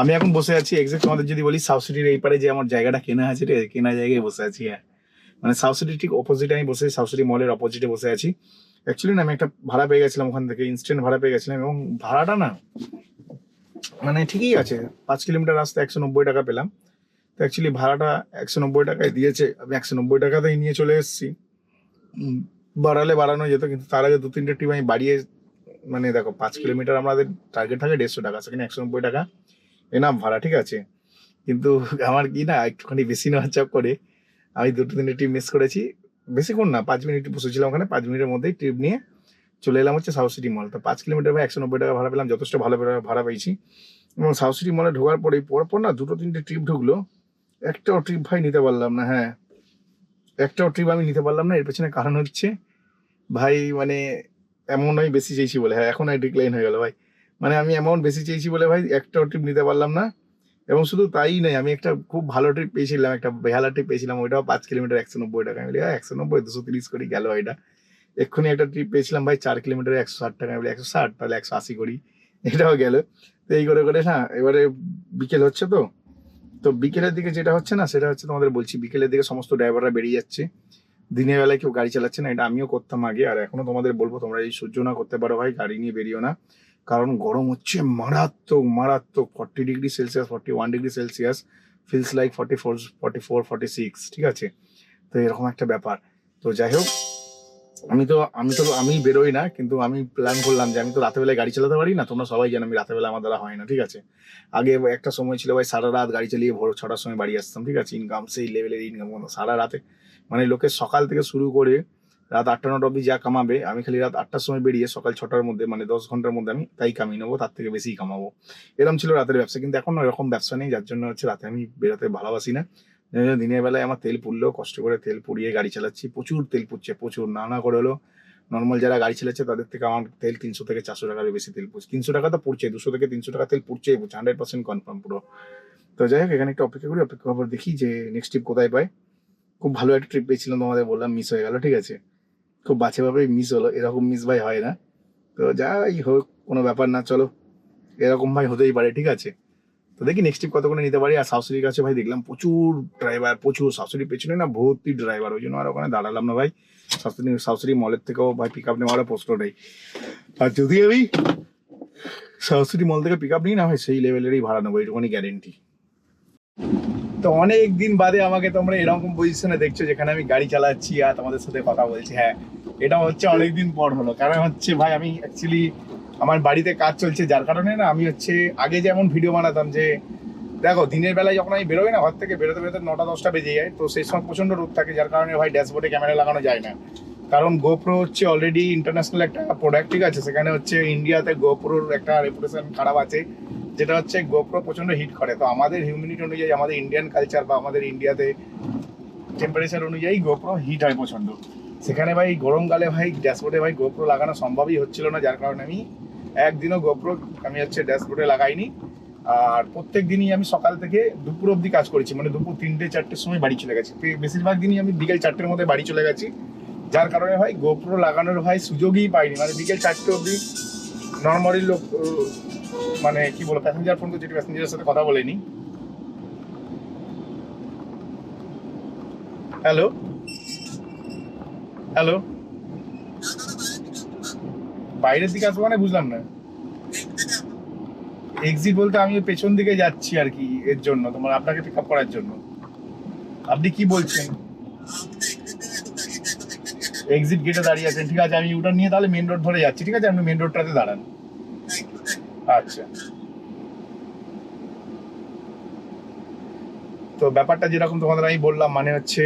আমি এখন বসে আছি এক্সাক্ট তোমাদের যদি বলি সাউথ সিটির এই পারে যে আমার জায়গাটা কেনা আছে কেনা জায়গায় বসে আছি হ্যাঁ। মানে সাউথ সিটির ঠিক অপোজিটে আমি বসে সাউথ সিটি মলের অপোজিটে বসে আছি। অ্যাকচুয়ালি না, আমি একটা ভাড়া পেয়ে গেছিলাম ওখান থেকে ইনস্ট্যান্ট ভাড়া পেয়ে গেছিলাম এবং ভাড়াটা না মানে ঠিকই আছে, পাঁচ কিলোমিটার রাস্তা একশো নব্বই টাকা পেলাম। তো অ্যাকচুয়ালি ভাড়াটা একশো নব্বই টাকায় দিয়েছে, আমি একশো নব্বই টাকাতেই নিয়ে চলে এসেছি। বাড়ালে বাড়ানো যেত, কিন্তু তার আগে দু তিনটে ট্রিপ আমি বাড়িয়ে মানে দেখো, পাঁচ কিলোমিটার আমাদের টার্গেট থাকে দেড়শো টাকা, সেখানে একশো নব্বই টাকা। এনাম ভাড়া, ঠিক আছে? কিন্তু আমার কি না, একটুখানি বেশি নেওয়ার চাপ করে। আমি দুটো তিনটে ট্রিপ মিস করেছি। বেশিক্ষণ না, পাঁচ মিনিট বসেছিলাম ওখানে, পাঁচ মিনিটের মধ্যেই ট্রিপ নিয়ে চলে এলাম হচ্ছে সাউথ সিটি মল তো পাঁচ কিলোমিটার বা একশো নব্বই টাকা ভাড়া পেলাম, যথেষ্ট ভালো ভাড়া- পেয়েছি। এবং সাউথ সিটি মলে ঢোকার পরেই পরপর না দুটো তিনটে ট্রিপ ঢুকলো। একটাও ট্রিপ ভাই নিতে পারলাম না হ্যাঁ। একটাও ট্রিপ আমি নিতে পারলাম না, এর পেছনে কারণ হচ্ছে, ভাই মানে এমন আমি বেশি চেয়েছি বলে হ্যাঁ এখন ডিক্লাইন হয়ে গেল ভাই। মানে আমি অ্যামাউন্ট বেশি চেয়েছি বলে ভাই একটাও ট্রিপ নিতে পারলাম না। এবং শুধু তাই নয় আমি একটা খুব ভালো ট্রিপ পেয়েছিলাম একটা বেহালা ট্রিপ পেয়েছিলাম ওইটাও পাঁচ কিলোমিটার একশো নব্বই টাকা। আমি "হ্যাঁ, একশো নব্বই দুশো তিরিশ করি গেল এটা। এক্ষুনি একটা ট্রিপ পেয়েছিলাম ভাই চার কিলোমিটার একশো ষাট টাকা। বলি একশো ষাট তাহলে একশো আশি করি। এটাও গেল। তো এই করে করে না এবারে বিকেল হচ্ছে তো। তো বিকেলের দিকে যেটা হচ্ছে না সেটা হচ্ছে তোমাদের বলছি বিকেলের দিকে সমস্ত ড্রাইভাররা বেরিয়ে যাচ্ছে। দিনের বেলায় কেউ গাড়ি চালাচ্ছে না এটা আমিও করতাম আগে আর এখনও তোমাদের বলব তোমরা এই সহ্য না করতে পারো ভাই গাড়ি নিয়ে বেরিও না। কারণ গরম হচ্ছে মারাত্মক মারাত্মক। Forty degree Celsius forty one degree Celsius feels like forty four forty four forty six ঠিক আছে? তো এরকম একটা ব্যাপার। তো যাই হোক, আমি তো আমি তো, আমি বেরোই না, কিন্তু আমি প্ল্যান করলাম যে আমি তো রাতের গাড়ি চালাতে পারি না, তোমরা সবাই জানো আমি রাতের বেলা আমার দ্বারা হয় না, ঠিক আছে? আগে একটা সময় ছিল ভাই সারা রাত গাড়ি চালিয়ে ভোর ছটার সময় বাড়ি আসতাম, ঠিক আছে? ইনকাম সেই লেভেলের ইনকাম সারা রাতে। মানে লোকের সকাল থেকে শুরু করে রাত আটটা নটা অব্দি যা কামাবে, আমি খালি রাত আটটার সময় বেরিয়ে সকাল ছটার মধ্যে মানে দশ ঘণ্টার মধ্যে আমি তাই কামিয়ে নেব, তার থেকে বেশি কামাবো। এরকম ছিল রাতের ব্যবসা, কিন্তু এখন এরকম ব্যবসা নেই, যার জন্য হচ্ছে রাতে আমি বেরোতে ভালোবাসি না। দিনের বেলায় আমার তেল পুড়লেও কষ্ট করে তেল পুড়িয়ে গাড়ি চালাচ্ছি, প্রচুর তেল পুড়ছে, প্রচুর না না করে হলো নর্মাল যারা গাড়ি চালাচ্ছে, তাদের থেকে আমার তেল তিনশো থেকে চারশো টাকার বেশি তেল পুড়ছে। তিনশো টাকা তো পুড়ছে, দুশো থেকে তিনশো টাকা তেল পুড়ছে হান্ড্রেড পার্সেন্ট কনফার্ম পুরো। তো যাই হোক, এখানে একটা অপেক্ষা করি, অপেক্ষা খবর দেখি যে নেক্সট ট্রিপ কোথায় পাই। খুব ভালো একটা ট্রিপ পেয়েছিলাম তোমাদের বললাম মিস হয়ে গেল, ঠিক আছে? খুব বাজেভাবে মিস হলো, এরকম মিস ভাই হয় না। তো যাই হোক, কোনো ব্যাপার না, চলো। এরকম ভাই হতেই পারে, ঠিক আছে? তো দেখি নেক্সট ট্রিপ কত করে নিতে পারি। আর শাশুড়ির কাছে ভাই দেখলাম প্রচুর ড্রাইভার প্রচুর শাশুড়ির পেছনে না ভর্তি ড্রাইভার ওই জন্য আর ওখানে দাঁড়ালাম না ভাই। শাশুড়ি শাশুড়ি মলের থেকেও ভাই পিক আপ নেওয়ারও প্রশ্ন নেই। আর যদি আমি শাশুড়ি মল থেকে পিক আপ নিই, না ভাই সেই লেভেলেরই ভাড়া নেব, এইটুকুনি গ্যারেন্টি তো অনেক দিন বাদে আমাকে তোমরা এরকম পজিশনে দেখছ যেখানে আমি গাড়ি চালাচ্ছি আর তোমাদের সাথে কথা বলছি। হ্যাঁ এটা হচ্ছে অনেকদিন পর হলো। কারণ হচ্ছে ভাই, আমি অ্যাকচুয়ালি আমার বাড়িতে কাজ চলছে, যার কারণে না আমি হচ্ছে আগে যেমন ভিডিও বানাতাম যে, দেখো, দিনের বেলায় যখন আমি বেরোই না, ঘর থেকে বেরোতে বেরোতে নটা দশটা বেজে যায়, তো সেই সময় প্রচণ্ড রোদ থাকে, যার কারণে ভাই ড্যাশবোর্ডে ক্যামেরা লাগানো যায় না। কারণ গোপ্রো হচ্ছে অলরেডি ইন্টারন্যাশনাল একটা প্রোডাক্ট ঠিক আছে? সেখানে হচ্ছে ইন্ডিয়াতে গোপ্রোর একটা রেপুটেশন খারাপ আছে। যেটা হচ্ছে গোপ্রো প্রচণ্ড হিট করে। তো আমাদের হিউমিনিটি অনুযায়ী, আমাদের ইন্ডিয়ান কালচার বা আমাদের ইন্ডিয়াতে টেম্পারেচার অনুযায়ী গোপ্রো হিট হয় প্রচণ্ড সেখানে ভাই গরমকালে ভাই ড্যাশবোর্ডে ভাই গোপ্রো লাগানো সম্ভবই হচ্ছিল না, যার কারণে আমি একদিনও গোপ্রো আমি হচ্ছে ড্যাশবোর্ডে লাগাইনি। আর প্রত্যেক দিনই আমি সকাল থেকে দুপুর অবধি কাজ করেছি মানে দুপুর তিনটে, চারটের সময় বাড়ি চলে গেছি। বেশিরভাগ দিনই আমি বিকেল চারটের মধ্যে বাড়ি চলে গেছি। যার কারণে ভাই গোপ্রো লাগানোর ভাই সুযোগই পাইনি। মানে বিকেল চারটে অবধি নর্মালি লোক মানে কি বলব প্যাসেঞ্জার ফোন করছি প্যাসেঞ্জারের সাথে কথা বলেনি। হ্যালো হ্যালো বাইরের দিকে আসব মানে বুঝলাম না। এক্সিট বলতে আমি পেছন দিকে যাচ্ছি আর কি এর জন্য, তোমার আপনাকে পিক আপ করার জন্য। আপনি কি বলছেন? এক্সিট গেটে দাঁড়িয়ে আছেন, ঠিক আছে, আমি ওটা নিয়ে তাহলে মেন রোড ধরে যাচ্ছি, ঠিক আছে, আপনি মেন রোডটাতে দাঁড়ান। আচ্ছা। তো ব্যাপারটা যেরকম তোমাদের আমি বললাম মানে হচ্ছে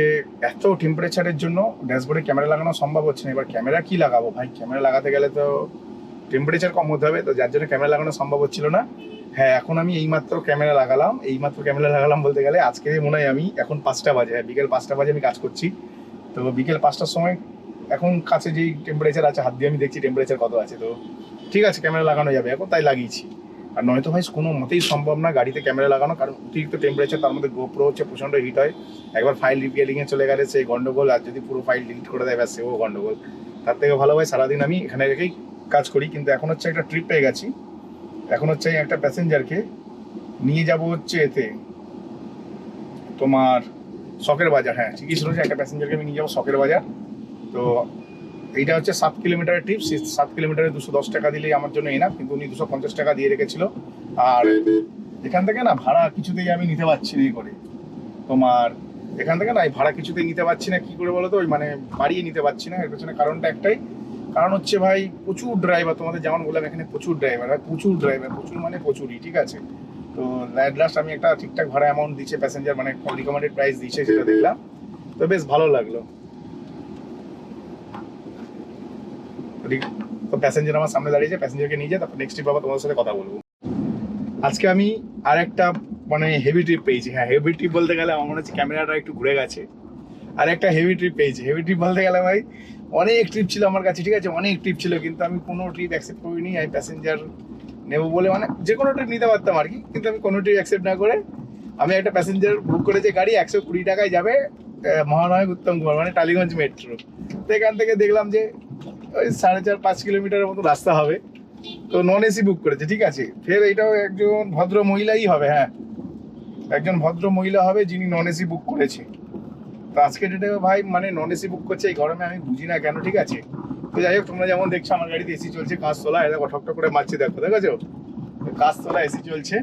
এত টেম্পারেচারের জন্য ড্যাশবোর্ডে ক্যামেরা লাগানো সম্ভব হচ্ছে না। এবার ক্যামেরা কি লাগাবো ভাই? ক্যামেরা লাগাতে গেলে তো টেম্পারেচার কম হতে হবে, তো যার জন্য ক্যামেরা লাগানো সম্ভব হচ্ছিল না। হ্যাঁ এখন আমি এইমাত্র ক্যামেরা লাগালাম, এইমাত্র ক্যামেরা লাগালাম বলতে গেলে আজকে মনে হয় আমি এখন পাঁচটা বাজে হ্যাঁ বিকেল পাঁচটা বাজে আমি কাজ করছি। তো বিকেল পাঁচটার সময় এখন কাছে যেই টেম্পারেচার আছে, হাত দিয়ে আমি দেখছি টেম্পারেচার কত আছে, তো ঠিক আছে ক্যামেরা লাগানো যাবে, এখন তাই লাগিয়েছি। আর নয়তো ভাই, কোনো মতেই সম্ভব না গাড়িতে ক্যামেরা লাগানো, কারণ অতিরিক্ত টেম্পারেচার তার মধ্যে গোপ্রো হচ্ছে, প্রচণ্ড হিট হয়। একবার ফাইল রিপেয়ারিংয়ে চলে গেলে সেই গন্ডগোল, আর যদি পুরো ফাইল ডিলিট করে দেয়, ব্যাস, সেও গন্ডগোল। তার থেকে ভালো হয় সারাদিন আমি এখানে রেখেই কাজ করি, কিন্তু এখন হচ্ছে একটা ট্রিপ পেয়ে গেছি। এখন হচ্ছে একটা প্যাসেঞ্জারকে নিয়ে যাব হচ্ছে এতে তোমার শখের বাজার হ্যাঁ ঠিকই শুনেছি একটা প্যাসেঞ্জারকে আমি নিয়ে যাব শখের বাজার। তো এইটা হচ্ছে সাত কিলোমিটারের ট্রিপ সাত কিলোমিটারে দুশো দশ টাকা দিলেই আমার জন্য এনাফ কিন্তু উনি দুশো পঞ্চাশ টাকা দিয়ে রেখেছিল। আর এখান থেকে না, ভাড়া কিছুতেই আমি নিতে পারছি না করে। তোমার এখান থেকে না, এই ভাড়া কিছুতেই নিতে পারছি না, কি করে বলো তো ওই মানে বাড়িয়ে নিতে পারছি না। এর পেছনে কারণটা একটাই। কারণ হচ্ছে ভাই, প্রচুর ড্রাইভার তোমাদের যেমন বললাম, এখানে প্রচুর ড্রাইভার আর প্রচুর ড্রাইভার প্রচুর মানে প্রচুরই, ঠিক আছে? তো অ্যাট লাস্ট আমি একটা ঠিকঠাক ভাড়া অ্যামাউন্ট দিচ্ছে প্যাসেঞ্জার মানে রিকমেন্ডেড প্রাইস দিচ্ছে সেটা দেখলাম। তো বেশ ভালো লাগল। তো প্যাসেঞ্জার আমার সামনে দাঁড়িয়েছে প্যাসেঞ্জারকে নিয়ে যায় তারপর নেক্সট ট্রিপ আবার তোমাদের সাথে কথা বলব। আজকে আমি আর একটা মানে হেভি ট্রিপ পেয়েছি। হ্যাঁ হেভি ট্রিপ বলতে গেলে আমার মনে হচ্ছে ক্যামেরাটা একটু ঘুরে গেছে। আর একটা হেভি ট্রিপ পেয়েছি। হেভি ট্রিপ বলতে গেলে ভাই অনেক ট্রিপ ছিল আমার কাছে ঠিক আছে? অনেক ট্রিপ ছিল কিন্তু আমি কোনো ট্রিপ অ্যাকসেপ্ট করিনি। আমি প্যাসেঞ্জার নেব বলে মানে যে কোনো ট্রিপ নিতে পারতাম আর কি কিন্তু আমি কোনো ট্রিপ অ্যাকসেপ্ট না করে আমি একটা প্যাসেঞ্জার বুক করেছি গাড়ি একশো কুড়ি টাকায় যাবে আহ, মহানায়ক উত্তম কুমার মানে টালিগঞ্জ মেট্রো তো এখান থেকে দেখলাম যে ওই সাড়ে চার, পাঁচ কিলোমিটারের মতো রাস্তা হবে। তো নন এসি বুক করেছে, ঠিক আছে? ফের এটাও একজন ভদ্র মহিলাই হবে হ্যাঁ। একজন ভদ্র মহিলা হবে যিনি নন এসি বুক করেছে। তো আজকে ডেটে ভাই মানে নন এসি বুক করছে, এই গরমে আমি বুঝি না কেন, ঠিক আছে? তো যাই হোক, তোমরা যেমন দেখছ, আমার গাড়িতে এসি চলছে কাজ তোলা এটা ঠক করে মারছে, দেখো, দেখেছ? কাজ তোলা এসি চলছে।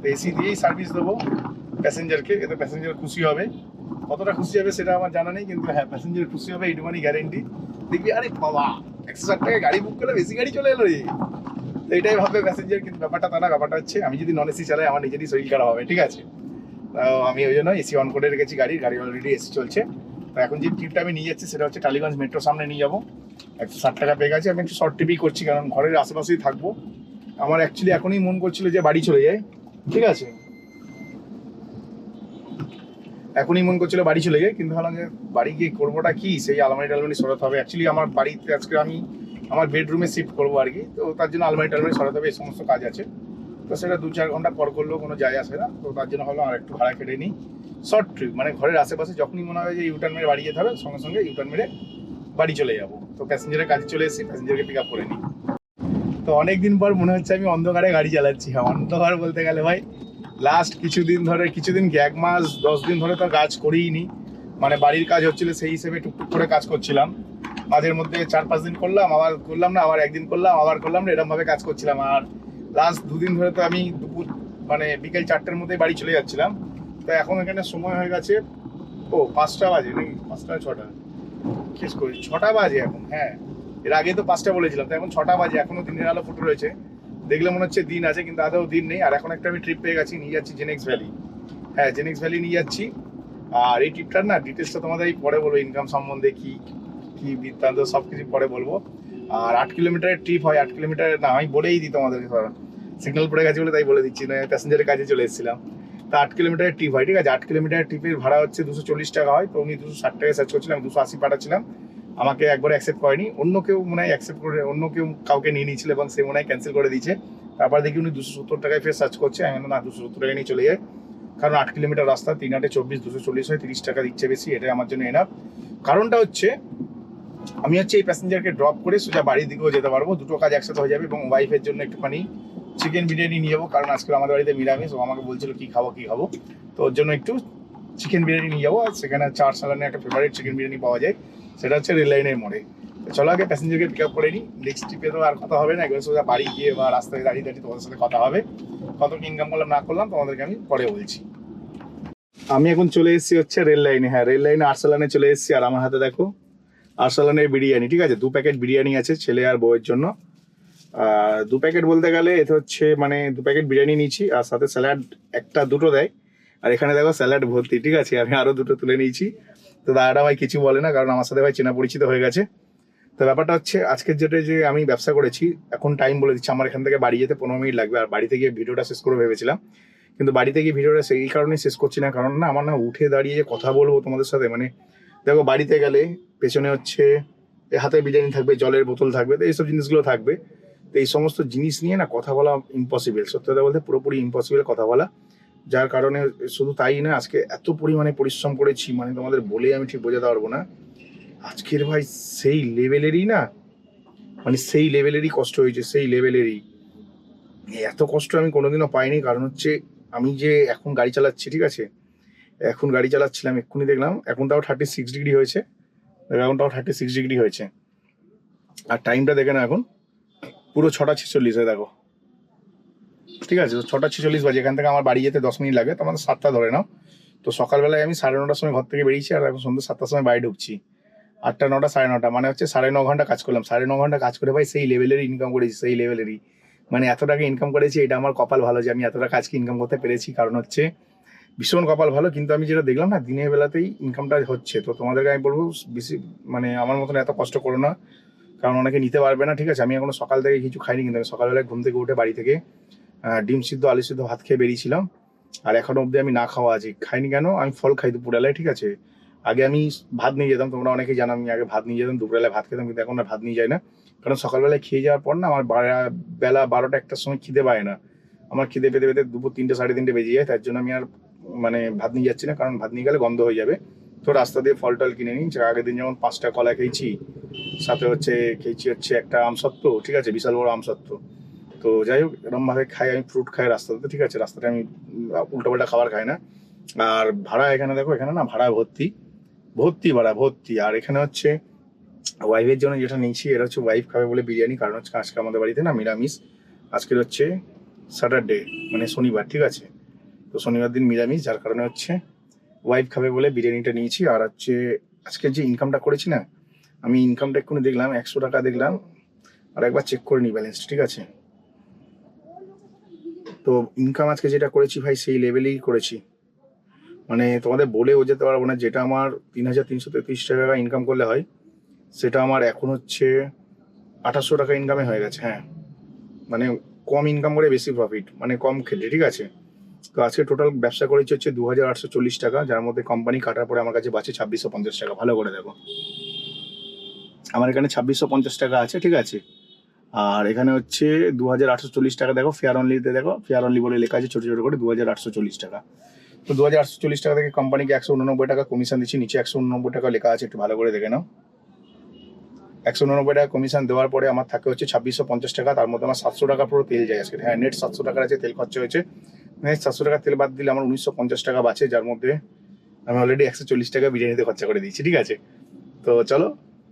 তো এসি দিয়েই সার্ভিস দেবো প্যাসেঞ্জারকে এতে প্যাসেঞ্জার খুশি হবে। কতটা খুশি হবে সেটা আমার জানা নেই, কিন্তু হ্যাঁ প্যাসেঞ্জার খুশি হবে এইটুখানি গ্যারেন্টি দেখবি আরে বাবা একশো ষাট টাকায় গাড়ি বুক করলে বেশি গাড়ি চলে এলো রে। তো এটাই ভাববে প্যাসেঞ্জার কিন্তু ব্যাপারটা তা না, ব্যাপারটা হচ্ছে আমি যদি নন এসি চালাই, আমার নিজেরই শরীর খারাপ হবে, ঠিক আছে? তো আমি ওই জন্য এসি অন করে রেখেছি গাড়ি গাড়ি অলরেডি এসি চলছে। তো এখন যে ট্রিপটা আমি নিয়ে যাচ্ছি সেটা হচ্ছে টালিগঞ্জ মেট্রো সামনে নিয়ে যাব। একশো ষাট টাকা পেয়ে গেছে, আমি একটু শর্ট ট্রিপই করছি, কারণ ঘরের আশেপাশেই থাকব। আমার অ্যাকচুয়ালি এখনই মন করছিল যে বাড়ি চলে যায় ঠিক আছে? এখনই মন করছিল বাড়ি চলে যায় কিন্তু ভাবলাম যে বাড়ি গিয়ে করবোটা কি? সেই আলমারি টালমারি সরাতে হবে। অ্যাকচুয়ালি আমার বাড়িতে আজকে আমি আমার বেডরুমে শিফট করব আর কি। তো তার জন্য আলমারি টালমারি সরাতে হবে, এই সমস্ত কাজ আছে। তো সেটা দু চার ঘণ্টা পর করলেও কোনো যায় আসে না। তো তার জন্য হলো আর একটু ভাড়া কেটে নিই। শর্ট ট্রিপ মানে ঘরের আশেপাশে যখনই মনে হয় যে ইউটার্ন মেরে বাড়ি যেতে হবে, সঙ্গে সঙ্গে ইউটার্ন মেরে বাড়ি চলে যাব। তো প্যাসেঞ্জারের কাজে চলে এসেছি প্যাসেঞ্জারকে পিক আপ করে নিই। তো অনেকদিন পর মনে হচ্ছে আমি অন্ধকারে গাড়ি চালাচ্ছি। হ্যাঁ অন্ধকার বলতে গেলে ভাই লাস্ট কিছুদিন ধরে, কিছুদিন কি, এক মাস, দশ দিন ধরে তো কাজ করিই নি মানে বাড়ির কাজ হচ্ছিল সেই হিসেবে টুকটুক করে কাজ করছিলাম। মাঝের মধ্যে চার পাঁচ দিন করলাম, আবার করলাম না, আবার একদিন করলাম, আবার করলাম না এরকম ভাবে কাজ করছিলাম। আর লাস্ট দুদিন ধরে তো আমি দুপুর মানে বিকেল চারটের মধ্যে বাড়ি চলে যাচ্ছিলাম। তো এখন এখানে সময় হয়ে গেছে, ও, পাঁচটা বাজে নাকি? পাঁচটা ছটা? শেষ করি, ছটা বাজে এখন হ্যাঁ। এর আগে তো পাঁচটা বলেছিলাম, তো এখন ছটা বাজে এখনও দিনের আলো ফুটে রয়েছে। দেখলে মনে হচ্ছে দিন আছে, কিন্তু আদৌ দিন নেই। আর এখন একটা আমি ট্রিপ পেয়ে গেছি, নিয়ে যাচ্ছি জেনেক্স ভ্যালি হ্যাঁ জেনেক্স ভ্যালি নিয়ে যাচ্ছি। আর এই ট্রিপটার না ডিটেলসটা তোমাদের এই পরে বলব ইনকাম সম্বন্ধে কি কি বৃত্তান্ত, সব কিছু পরে বলব। আর আট কিলোমিটারের ট্রিপ হয়, আট কিলোমিটার না, আমি বলেই দিই তোমাদেরকে সিগন্যাল পড়ে গেছে বলে তাই বলে দিচ্ছি না প্যাসেঞ্জারের কাজে চলে এসেছিলাম। তা আট কিলোমিটারের ট্রিপ হয়, ঠিক আছে? আট কিলোমিটারের ট্রিপের ভাড়া হচ্ছে দুশো চল্লিশ টাকা হয়, তো উনি দুশো ষাট টাকায় সার্চ করছিলাম, দুশো আশি পাঠাচ্ছিলাম। আমাকে একবার অ্যাকসেপ্ট করেনি। অন্য কেউ মনে হয় অ্যাকসেপ্ট করে, অন্য কেউ কাউকে নিয়ে নিয়েছিল এবং সে মনে হয় ক্যান্সেল করে দিয়েছে। তারপর দেখি উনি দুশো সত্তর টাকায় ফের সার্চ করছে। আমি না, দুশো সত্তর টাকা নিয়ে চলে যায় কারণ আট কিলোমিটার রাস্তা, তিন আটে চব্বিশ, দুশো চল্লিশ হয়, তিরিশ টাকা দিচ্ছে বেশি। এটাই আমার জন্য এনাফ কারণটা হচ্ছে, আমি হচ্ছে এই প্যাসেঞ্জারকে ড্রপ করে সোজা বাড়ির দিকেও যেতে পারব। দুটো কাজ একসাথে হয়ে যাবে এবং ওয়াইফের জন্য একটুখানি চিকেন বিরিয়ানি নিয়ে যাব। কারণ আজকে আমাদের বাড়িতে নিরামিষ। ও আমাকে বলছিল, কি খাব কি খাব? তো ওর জন্য একটু চিকেন বিরিয়ানি নিয়ে যাব। আর সেখানে চার সালানে একটা ফেভারিট চিকেন বিরিয়ানি পাওয়া যায়। সেটা হচ্ছে রেল লাইনের মোড়ে। চলো আগে প্যাসেঞ্জারকে পিক আপ করে নিই। নেক্সট ট্রিপে তো আর কথা হবে না। একবার সোজা বাড়ি গিয়ে বা রাস্তায় দাঁড়িয়ে দাঁড়িয়ে তোমাদের সাথে কথা হবে। কত ইনকাম করলাম, না করলাম, তোমাদেরকে আমি পরে বলছি। আমি এখন চলে এসেছি হচ্ছে রেল লাইনে। হ্যাঁ রেল লাইনে আরসালানে চলে এসেছি। আর আমার হাতে দেখো আরসালানের বিরিয়ানি, ঠিক আছে? দু প্যাকেট বিরিয়ানি আছে ছেলে আর বউয়ের জন্য। দু প্যাকেট বলতে গেলে এতে হচ্ছে মানে দু প্যাকেট বিরিয়ানি নিয়েছি আর সাথে স্যালাড একটা দুটো দেয়। আর এখানে দেখো স্যালাড ভর্তি, ঠিক আছে? আমি আরও দুটো তুলে নিয়েছি। তো দাদাটা ভাই কিছু বলে না, কারণ আমার সাথে ভাই চেনা পরিচিত হয়ে গেছে। তো ব্যাপারটা হচ্ছে, আজকের যেটা যে আমি ব্যবসা করেছি, এখন টাইম বলে দিচ্ছি, আমার এখান থেকে বাড়ি যেতে পনেরো মিনিট লাগবে, আর বাড়িতে গিয়ে ভিডিওটা শেষ করে ভেবেছিলাম। কিন্তু বাড়িতে গিয়ে ভিডিওটা সেই কারণে শেষ করছি না, কারণ না আমার না উঠে দাঁড়িয়ে যে কথা বলব তোমাদের সাথে মানে দেখো বাড়িতে গেলে পেছনে হচ্ছে হাতে বিরিয়ানি থাকবে, জলের বোতল থাকবে, তো এইসব জিনিসগুলো থাকবে। তো এই সমস্ত জিনিস নিয়ে না কথা বলা ইম্পসিবল সত্যি কথা বলতে পুরোপুরি ইম্পসিবল কথা বলা। যার কারণে শুধু তাই না আজকে এত পরিমাণে পরিশ্রম করেছি মানে তোমাদের বলে আমি ঠিক বোঝাতে পারব না। আজকের ভাই সেই লেভেলেরই না মানে সেই লেভেলেরই কষ্ট হয়েছে, সেই লেভেলেরই এত কষ্ট আমি কোনোদিনও পাইনি, কারণ হচ্ছে আমি যে এখন গাড়ি চালাচ্ছি, ঠিক আছে? এখন গাড়ি চালাচ্ছিলাম, এক্ষুনি দেখলাম, এখন তাও থার্টি সিক্স ডিগ্রি হয়েছে এখন তাও থার্টি সিক্স ডিগ্রি হয়েছে। আর টাইমটা দেখে না এখন, পুরো ছটা ছেচল্লিশে দেখো। ঠিক আছে ছটা ছেচল্লিশ বাজে, এখান থেকে আমার বাড়ি যেতে দশ মিনিট লাগে তো আমাদের সাতটা ধরে নাও। তো সকালবেলায় আমি সাড়ে নটার সময় ঘর থেকে বেরিয়েছি, আর এখন সন্ধ্যে সাতটার সময় বাড়ি ঢুকছি। আটটা, নটা, সাড়ে নটা মানে হচ্ছে সাড়ে ন ঘণ্টা কাজ করলাম। সাড়ে ন ঘণ্টা কাজ করে ভাই সেই লেভেলেরই ইনকাম করেছি, সেই লেভেলেরই। মানে এত টাকা ইনকাম করেছি, এটা আমার কপাল ভালো যে আমি এতটা কাজকে ইনকাম করতে পেরেছি। কারণ হচ্ছে ভীষণ কপাল ভালো, কিন্তু আমি যেটা দেখলাম না, দিনের বেলাতেই ইনকামটা হচ্ছে। তো তোমাদেরকে আমি বলব, বেশি মানে আমার মতন এত কষ্ট করো না, কারণ অনেকে নিতে পারবে না, ঠিক আছে? আমি এখনও সকাল থেকে কিছু খাইনি, কিন্তু আমি সকালবেলায় ঘুম থেকে উঠে বাড়ি থেকে ডিম সিদ্ধ, আলু সিদ্ধ ভাত খেয়ে বেরিয়েছিলাম। আর এখনও অবধি আমি না খাওয়া আছি। খাইনি কেন? আমি ফল খাই দুপুরবেলায়, ঠিক আছে? আগে আমি ভাত নিয়ে যেতাম, তোমরা অনেকেই জানো, আমি আগে ভাত নিয়ে যেতাম, দুপুরবেলায় ভাত খেতাম, কিন্তু এখন আর ভাত নিয়ে যাই না। কারণ সকালবেলায় খেয়ে যাওয়ার পর না, আমার বেলা বারোটা একটার সময় খিদে পায় না। আমার খিদে পেতে পেতে দুপুর তিনটে, সাড়ে তিনটে বেজে যায়, তার জন্য আমি আর মানে ভাত নিয়ে যাচ্ছি না, কারণ ভাত নিয়ে গেলে গন্ধ হয়ে যাবে। তো রাস্তা দিয়ে ফল টল কিনে নিই আগের দিন যেমন পাঁচটা কলা খেয়েছি, সাথে হচ্ছে, খেয়েছি হচ্ছে একটা আমসত্ত্ব, ঠিক আছে? বিশাল বড় আমসত্ত্ব। তো যাই হোক এরকম ভাবে খাই, আমি ফ্রুট খাই রাস্তাতে, ঠিক আছে? রাস্তাতে আমি উল্টো পাল্টা খাবার খাই না। আর ভাড়া এখানে দেখো, এখানে না ভাড়া ভর্তি ভর্তি ভাড়া, ভর্তি। আর এখানে হচ্ছে ওয়াইফের জন্য যেটা নিয়েছি, এটা হচ্ছে ওয়াইফ খাবে বলে বিরিয়ানি। কারণ হচ্ছে আজকে আমাদের বাড়িতে না নিরামিষ। আজকের হচ্ছে স্যাটারডে মানে শনিবার, ঠিক আছে? তো শনিবার দিন নিরামিষ, যার কারণে হচ্ছে ওয়াইফ খাবে বলে বিরিয়ানিটা নিয়েছি। আর হচ্ছে আজকে যে ইনকামটা করেছি না, আমি ইনকামটা এক্ষুনি দেখলাম, একশো টাকা দেখলাম। আর একবার চেক করে নিই ব্যালেন্স ঠিক আছে? তো ইনকাম আজকে যেটা করেছি ভাই, সেই লেভেলেই করেছি। মানে তোমাদের বলে বোঝাতে পারব না, যেটা আমার তিন হাজার তিনশো তেত্রিশ টাকা ইনকাম করলে হয়, সেটা আমার এখন হচ্ছে আঠাশশো টাকা ইনকামে হয়ে গেছে হ্যাঁ। মানে কম ইনকাম করে বেশি প্রফিট মানে কম খেলে, ঠিক আছে? তো আজকে টোটাল ব্যবসা করেছি হচ্ছে দু হাজার আটশো চল্লিশ টাকা, যার মধ্যে কোম্পানি কাটার পরে আমার কাছে বাঁচে ছাব্বিশশো পঞ্চাশ টাকা, ভালো করে দেখো। আমার এখানে ছাব্বিশশো পঞ্চাশ টাকা আছে, ঠিক আছে? আর এখানে হচ্ছে দু হাজার আটশো চল্লিশ টাকা, দেখো ফেয়ার অনলিতে দেখো ফেয়ার অনলি বলে লেখা আছে, ছোটো ছোটো করে দু হাজার আটশো চল্লিশ টাকা। তো দু হাজার আটশো চল্লিশ টাকা থেকে কোম্পানিকে একশো উননব্বই টাকা কমিশন দিচ্ছি, নিচে একশো উননব্বই টাকা লেখা আছে, একটু ভালো করে দেখে নাও। একশো উননব্বই টাকা কমিশন দেওয়ার পরে আমার থাকে হচ্ছে ছাব্বিশশো পঞ্চাশ টাকা, তার মধ্যে আমার সাতশো টাকা পুরো তেল যায় আজকে। হ্যাঁ নেট সাতশো টাকার আছে, তেল খরচা হয়েছে। নেট সাতশো টাকা তেল বাদ দিলে আমার উনিশশো পঞ্চাশ টাকা বাঁচে, যার মধ্যে আমি অলরেডি একশো চল্লিশ টাকা বিরিয়ানিতে খরচা করে দিয়েছি, ঠিক আছে? তো চলো,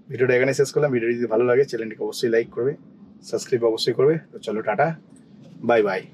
ভিডিওটা এখানে শেষ করলাম ভিডিও যদি ভালো লাগে চ্যানেলটিকে অবশ্যই লাইক করবে। সাবস্ক্রাইব অবশ্যই করবে। তো চলো টাটা। Bye bye.